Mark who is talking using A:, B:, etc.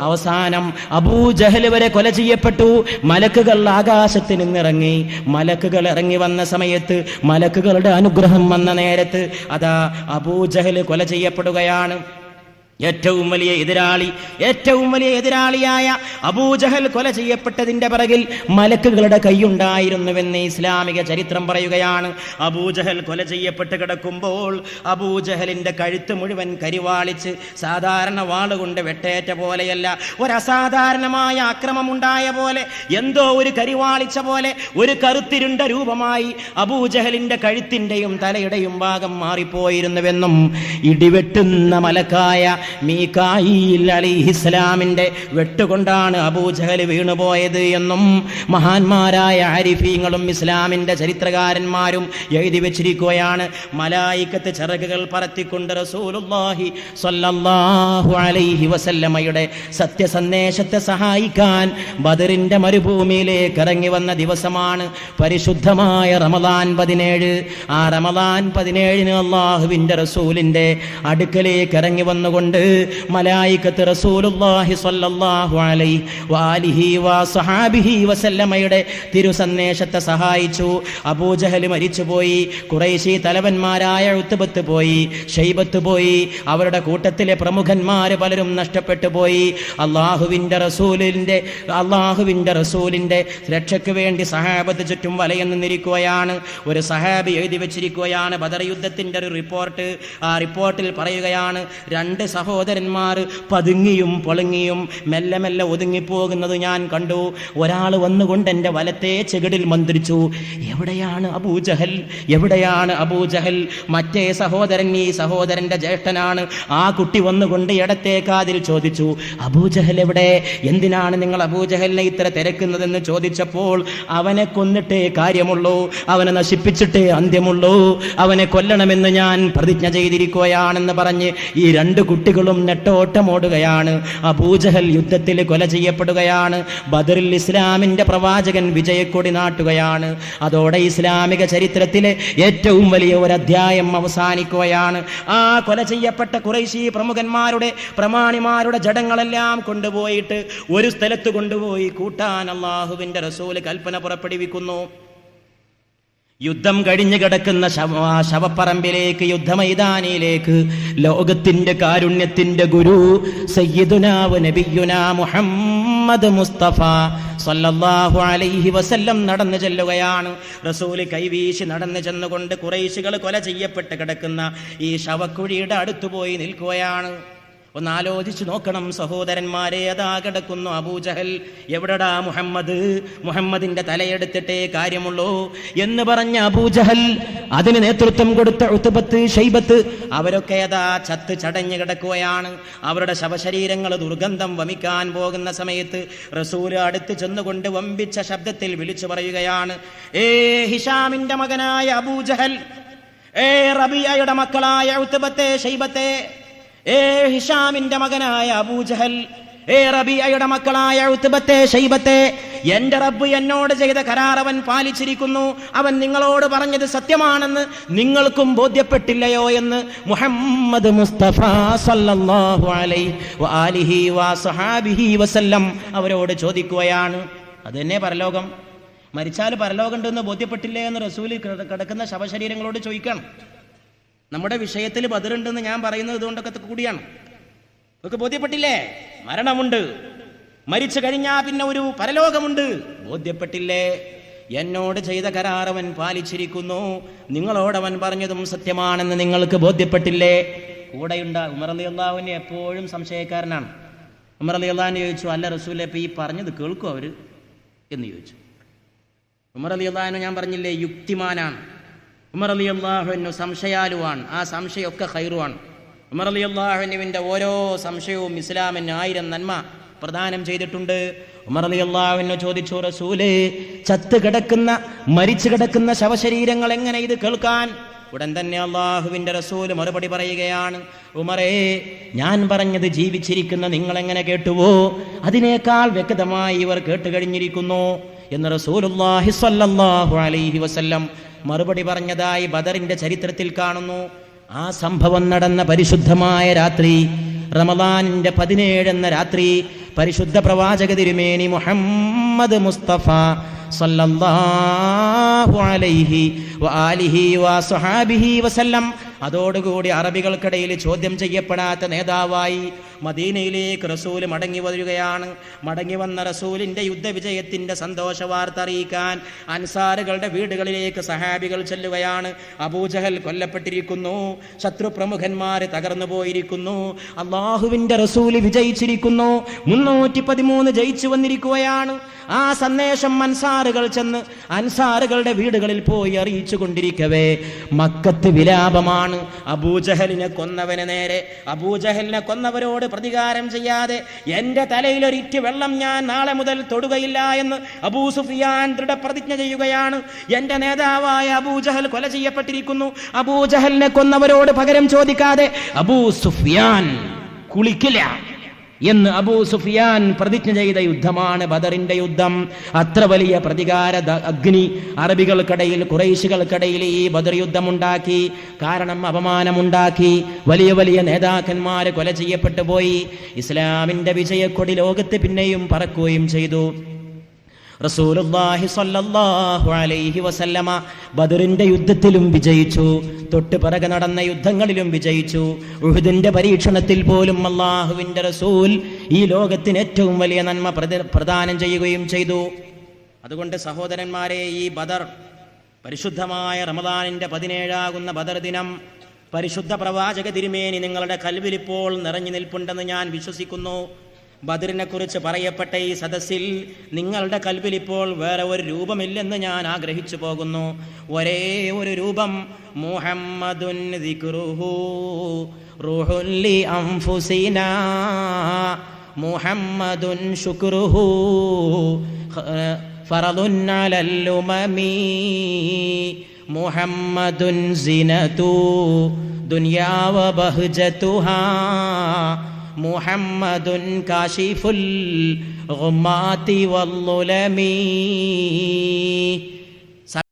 A: അവസാനം അബൂജഹൽ വരെ കൊല ചെയ്യപ്പെട്ടു. മലക്കുകൾ ആകാശത്ത് നിന്നിറങ്ങി മലക്കുകൾ ഇറങ്ങി വന്ന സമയത്ത് മലക്കുകളുടെ അനുഗ്രഹം വന്ന നേരത്ത് അതാ അബൂജഹൽ കൊല ചെയ്യപ്പെടുകയാണ്. ഏറ്റവും വലിയ എതിരാളി ഏറ്റവും വലിയ എതിരാളിയായ അബൂജഹൽ കൊല ചെയ്യപ്പെട്ടതിന്റെ പിറകിൽ മലക്കുകളുടെ കൈയുണ്ടായിരുന്നുവെന്ന് ഇസ്ലാമിക ചരിത്രം പറയുകയാണ്. അബൂജഹൽ കൊല ചെയ്യപ്പെട്ട് കിടക്കുമ്പോൾ അബൂജഹലിന്റെ കഴുത്ത് മുഴുവൻ കരിവാളിച്ച് സാധാരണ വാളുകൊണ്ട് വെട്ടേറ്റ പോലെയല്ല ഒരസാധാരണമായ അക്രമമുണ്ടായ പോലെ എന്തോ ഒരു കരിവാളിച്ച പോലെ ഒരു കറുത്തിരുണ്ട രൂപമായി അബൂജഹലിന്റെ കഴുത്തിന്റെയും തലയുടെയും ഭാഗം മാറിപ്പോയിരുന്നുവെന്നും ഇടിവെട്ടുന്ന മലക്കായ മീകായിൽ അലിഹിസ്ലാമിന്റെ വെട്ടുകൊണ്ടാണ് അബൂജഹൽ വീണുപോയത് എന്നും മഹാന്മാരായ ആരിഫീങ്ങളും ഇസ്ലാമിന്റെ ചരിത്രകാരന്മാരും എഴുതി വെച്ചിരിക്കുകയാണ്. മലായിക്കത്ത് ചിറകുകൾ പറത്തിക്കൊണ്ട് റസൂലുല്ലാഹി സ്വല്ലല്ലാഹു അലൈഹി വസല്ലമയുടെ സത്യസന്ദേശത്തെ സഹായിക്കാൻ ബദറിന്റെ മരുഭൂമിയിലേക്ക് ഇറങ്ങി വന്ന ദിവസമാണ് പരിശുദ്ധമായ റമദാൻ പതിനേഴ്. ആ റമദാൻ പതിനേഴിന് അള്ളാഹുവിന്റെ റസൂലിന്റെ അടുക്കലേക്ക് ഇറങ്ങി വന്നുകൊണ്ട് മലായിക്കത്ത് റസൂലുല്ലാഹി സ്വല്ലല്ലാഹു അലൈ വാലിഹി വാ സഹാബിഹി വസല്ലമയുടെ തിരുസന്ദേശത്തെ സഹായിച്ചു. അബൂജഹൽ മരിച്ചുപോയി. കുറേശി തലവന്മാരായ ഉത്തുബത്ത് പോയി. ഷൈബത്ത് പോയി. അവരുടെ കൂട്ടത്തിലെ പ്രമുഖന്മാർ പലരും നഷ്ടപ്പെട്ടു പോയി. അള്ളാഹുവിന്റെ റസൂലിന്റെ അള്ളാഹുവിന്റെ റസൂലിന്റെ രക്ഷയ്ക്ക് വേണ്ടി സഹാബത്ത് ചുറ്റും വലയെന്ന് നിന്നിരിക്കുകയാണ്. ഒരു സഹാബി എഴുതി വെച്ചിരിക്കുകയാണ്. ബദർ യുദ്ധത്തിന്റെ ഒരു റിപ്പോർട്ട് ആ റിപ്പോർട്ടിൽ പറയുകയാണ് രണ്ട് സഹോദരന്മാർ പതുങ്ങിയും പൊളുങ്ങിയും മെല്ലെ മെല്ലെ ഒതുങ്ങിപ്പോകുന്നത് ഞാൻ കണ്ടു. ഒരാൾ വന്നുകൊണ്ട് എന്റെ വലത്തെ ചെകിടിൽ മന്ത്രിച്ചു എവിടെയാണ് അബൂജഹൽ എവിടെയാണ് അബൂജഹൽ മറ്റേ സഹോദരൻ ഈ സഹോദരന്റെ ജ്യേഷ്ഠനാണ്. ആ കുട്ടി വന്നുകൊണ്ട് ഇടത്തെ കാതിൽ ചോദിച്ചു അബൂജഹൽ എവിടെ? എന്തിനാണ് നിങ്ങൾ അബൂജഹലിനെ ഇത്ര തിരക്കുന്നതെന്ന് ചോദിച്ചപ്പോൾ അവനെ കൊന്നിട്ടേ കാര്യമുള്ളൂ അവനെ നശിപ്പിച്ചിട്ടേ അന്ത്യമുള്ളൂ അവനെ കൊല്ലണമെന്ന് ഞാൻ പ്രതിജ്ഞ ചെയ്തിരിക്കുകയാണെന്ന് പറഞ്ഞ് ഈ രണ്ട് കുട്ടികളും നെട്ടോട്ടമോടുകയാണ്. അബൂജഹൽ യുദ്ധത്തിൽ കൊല ചെയ്യപ്പെടുകയാണ്. ബദറിൽ ഇസ്ലാമിന്റെ പ്രവാചകൻ വിജയക്കൊടി നാട്ടുകയാണ്. അതോടെ ഇസ്ലാമിക ചരിത്രത്തിലെ ഏറ്റവും വലിയ ഒരു അധ്യായം അവസാനിക്കുകയാണ്. ആ കൊല ചെയ്യപ്പെട്ട കുറേശി പ്രമുഖന്മാരുടെ പ്രമാണിമാരുടെ ജഡങ്ങളെല്ലാം കൊണ്ടുപോയിട്ട് ഒരു സ്ഥലത്ത് കൊണ്ടുപോയി. കൂട്ടാൻ അള്ളാഹുവിന്റെ റസൂൽ കൽപ്പന പുറപ്പെടുവിക്കുന്നു. യുദ്ധം കഴിഞ്ഞു കിടക്കുന്ന ശവ ശവപ്പറമ്പിലേക്ക് യുദ്ധമൈതാനിയിലേക്ക് ലോകത്തിന്റെ കാരുണ്യത്തിന്റെ ഗുരു സയ്യിദുനാവ് നബിയുന മുഹമ്മദ് മുസ്തഫ സല്ലല്ലാഹു അലൈഹി വസല്ലം നടന്നു ചെല്ലുകയാണ്. റസൂൽ കൈവീശി നടന്നു ചെന്നുകൊണ്ട് കുറേശികൾ കൊല ചെയ്യപ്പെട്ട് കിടക്കുന്ന ഈ ശവക്കുഴിയുടെ അടുത്ത് പോയി നിൽക്കുകയാണ്. ഒന്ന് ആലോചിച്ചു നോക്കണം സഹോദരന്മാരെ അതാ കിടക്കുന്നു അബൂജഹൽ എവിടടാ മുഹമ്മദ്? മുഹമ്മദിന്റെ തലയെടുത്തിട്ടേ കാര്യമുള്ളൂ എന്ന് പറഞ്ഞ അബൂജഹൽ അതിന് നേതൃത്വം കൊടുത്ത ഉത്തുപത്ത് ഷൈബത്ത് അവരൊക്കെ അതാ ചത്ത് ചടഞ്ഞു കിടക്കുകയാണ്. അവരുടെ ശവശരീരങ്ങൾ ദുർഗന്ധം വമിക്കാൻ പോകുന്ന സമയത്ത് റസൂൽ അടുത്ത് ചെന്നുകൊണ്ട് വമ്പിച്ച ശബ്ദത്തിൽ വിളിച്ചു പറയുകയാണ് ഏ ഹിഷാമിന്റെ മകനായ അബൂജഹൽ ഏ റബിയയുടെ മക്കളായ ഉത്തുബത്തെ ഷൈബത്തെ ഏ ഹിഷാമിന്റെ മകനായ അബൂജഹൽ ഏ റബിയയുടെ മക്കളായ ഉത്തുബത്തെ ഷൈബത്തെ എന്റെ റബ്ബ് എന്നോട് ചെയ്ത കരാർ അവൻ പാലിച്ചിരിക്കുന്നു. അവൻ നിങ്ങളോട് പറഞ്ഞത് സത്യമാണെന്ന് നിങ്ങൾക്കും ബോധ്യപ്പെട്ടില്ലയോ എന്ന് മുഹമ്മദ് മുസ്തഫ സല്ലല്ലാഹു അലൈഹി വസല്ലം അവരോട് ചോദിക്കുകയാണ്. അത് തന്നെ പരലോകം. മരിച്ചാൽ പരലോകം ഉണ്ടെന്ന് ബോധ്യപ്പെട്ടില്ലേ എന്ന് റസൂൽ കിടക്കുന്ന ശവശരീരങ്ങളോട് ചോദിക്കണം. നമ്മുടെ വിഷയത്തിൽ ബദറുണ്ടെന്ന് ഞാൻ പറയുന്നത് ഇതുകൊണ്ടൊക്കെ കൂടിയാണ്. നമുക്ക് ബോധ്യപ്പെട്ടില്ലേ? മരണമുണ്ട്. മരിച്ചു കഴിഞ്ഞാ പിന്നെ ഒരു പരലോകമുണ്ട്. ബോധ്യപ്പെട്ടില്ലേ? എന്നോട് ചെയ്ത കരാറവൻ പാലിച്ചിരിക്കുന്നു. നിങ്ങളോടവൻ പറഞ്ഞതും സത്യമാണെന്ന് നിങ്ങൾക്ക് ബോധ്യപ്പെട്ടില്ലേ? കൂടെയുണ്ട ഉമർ അലി അള്ളാഹുവിനെ എപ്പോഴും സംശയക്കാരനാണ്. ഉമർ അലി അള്ളാഹിനെ ചോദിച്ചു അല്ല റസൂലെ ഇപ്പം ഈ പറഞ്ഞത് കേൾക്കും അവർ എന്ന് ചോദിച്ചു. ഉമർ അലി അള്ളാഹിനെ ഞാൻ പറഞ്ഞില്ലേ യുക്തിമാനാണ്. ഉമർ അലി അള്ളാഹുവിനു സംശയാലുവാണ്. ആ സംശയമൊക്കെ ഖൈറുവാണ്. ഉമർ അലി അള്ളാഹുവിന്റെ ഓരോ സംശയവും ഇസ്ലാമിന് ആയിരം നന്മ പ്രദാനം ചെയ്തിട്ടുണ്ട്. ഉമർ അലി അള്ളാഹുവിനു ചോദിച്ചു റസൂൽ ചത്ത് കിടക്കുന്ന മരിച്ചു കിടക്കുന്ന ശവശരീരങ്ങൾ എങ്ങനെ ഇത് കേൾക്കാൻ? ഉടൻ തന്നെ അള്ളാഹുവിന്റെ റസൂൽ മറുപടി പറയുകയാണ് ഉമറേ ഞാൻ പറഞ്ഞത് ജീവിച്ചിരിക്കുന്ന നിങ്ങൾ എങ്ങനെ കേട്ടുവോ? അതിനേക്കാൾ വ്യക്തമായി ഇവർ കേട്ടുകഴിഞ്ഞിരിക്കുന്നു എന്ന് റസൂലുള്ളാഹി സ്വല്ലല്ലാഹു അലൈഹി വസല്ലം മറുപടി പറഞ്ഞതായി ബദറിന്റെ ചരിത്രത്തിൽ കാണുന്നു. ആ സംഭവം നടന്ന പരിശുദ്ധമായ രാത്രി റമദാനിന്റെ പതിനേഴ് എന്ന രാത്രി പരിശുദ്ധ പ്രവാചക തിരുമേനി മുഹമ്മദ് മുസ്തഫ അതോടുകൂടി അറബികൾക്കിടയിൽ ചോദ്യം ചെയ്യപ്പെടാത്ത നേതാവായി മദീനയിലേക്ക് റസൂൽ മടങ്ങി വരികയാണ്. മടങ്ങി വന്ന റസൂലിന്റെ യുദ്ധവിജയത്തിന്റെ സന്തോഷ വാർത്ത അറിയിക്കാൻ അൻസാറുകളുടെ വീടുകളിലേക്ക് സഹാബികൾ ചെല്ലുകയാണ്. അബൂജഹൽ കൊല്ലപ്പെട്ടിരിക്കുന്നു. ശത്രു പ്രമുഖന്മാർ തകർന്നു പോയിരിക്കുന്നു. അള്ളാഹുവിന്റെ റസൂൽ വിജയിച്ചിരിക്കുന്നു. മുന്നൂറ്റി പതിമൂന്ന് ജയിച്ചു വന്നിരിക്കുകയാണ്. ആ സന്ദേശം അൻസാറുകൾ ചെന്ന് അൻസാറുകളുടെ വീടുകളിൽ പോയി അറിയിച്ചു കൊണ്ടിരിക്കവേ. മക്കത്ത് വിലാപമാണ്. അബൂജഹലിനെ കൊന്നവന് നേരെ. അബൂജഹലിനെ കൊന്നവരോട് പ്രതികാരം ചെയ്യാതെ എന്റെ തലയിലൊരിറ്റ് വെള്ളം ഞാൻ നാളെ മുതൽ തൊടുകയില്ല എന്ന് അബൂ സുഫിയാൻ ദൃഢപ്രതിജ്ഞ ചെയ്യുകയാണ്. എന്റെ നേതാവായ അബൂ ജഹൽ കൊല ചെയ്യപ്പെട്ടിരിക്കുന്നു. അബൂ ജഹലിനെ കൊന്നവരോട് പകരം ചോദിക്കാതെ അബൂ സുഫിയാൻ കുളിക്കില്ല. എന്ന് അബൂ സുഫിയാൻ പ്രതിജ്ഞ ചെയ്ത യുദ്ധമാണ് ബദറിന്റെ യുദ്ധം. അത്ര വലിയ പ്രതികാര അഗ്നി അറബികൾക്കിടയിൽ കുറേശികൾക്കിടയിൽ ഈ ബദർ യുദ്ധമുണ്ടാക്കി കാരണം അപമാനമുണ്ടാക്കി. വലിയ വലിയ നേതാക്കന്മാർ കൊല ചെയ്യപ്പെട്ടു പോയി. ഇസ്ലാമിന്റെ വിജയക്കൊടി ലോകത്ത് പിന്നെയും പറക്കുകയും ചെയ്തു. അലൈഹി വസല്ലമ ബദറിന്റെ യുദ്ധത്തിലും വിജയിച്ചു. തൊട്ട് പിറകെ നടന്ന യുദ്ധങ്ങളിലും വിജയിച്ചു. ഉഹുദിന്റെ പരീക്ഷണത്തിൽ പോലും അള്ളാഹുവിന്റെ റസൂൽ ഈ ലോകത്തിന് ഏറ്റവും വലിയ നന്മ പ്രദ- പ്രദാനം ചെയ്യുകയും ചെയ്തു. അതുകൊണ്ട് സഹോദരന്മാരെ ഈ ബദർ പരിശുദ്ധമായ റമദാനിന്റെ പതിനേഴാകുന്ന ബദർ ദിനം പരിശുദ്ധ പ്രവാചക തിരുമേനി നിങ്ങളുടെ കൽവിൽ ഇപ്പോൾ നിറഞ്ഞു നിൽപ്പുണ്ടെന്ന് ഞാൻ വിശ്വസിക്കുന്നു. ബദറിനെ കുറിച്ച് പറയപ്പെട്ട ഈ സദസ്സിൽ നിങ്ങളുടെ കൽവിൽ ഇപ്പോൾ വേറെ ഒരു രൂപമില്ലെന്ന് ഞാൻ ആഗ്രഹിച്ചു പോകുന്നു. ഒരേ ഒരു രൂപം. മുഹമ്മദുൻ ദിക്റുഹു റൂഹുൻ ലി അൻഫുസിനാ മുഹമ്മദുൻ ശുക്രുഹു ഉമമി. മുഹമ്മദുൻ സിനതു ദുനിയാവ വബഹ്ജതുഹാ محمد كاشف الغمات والظلم.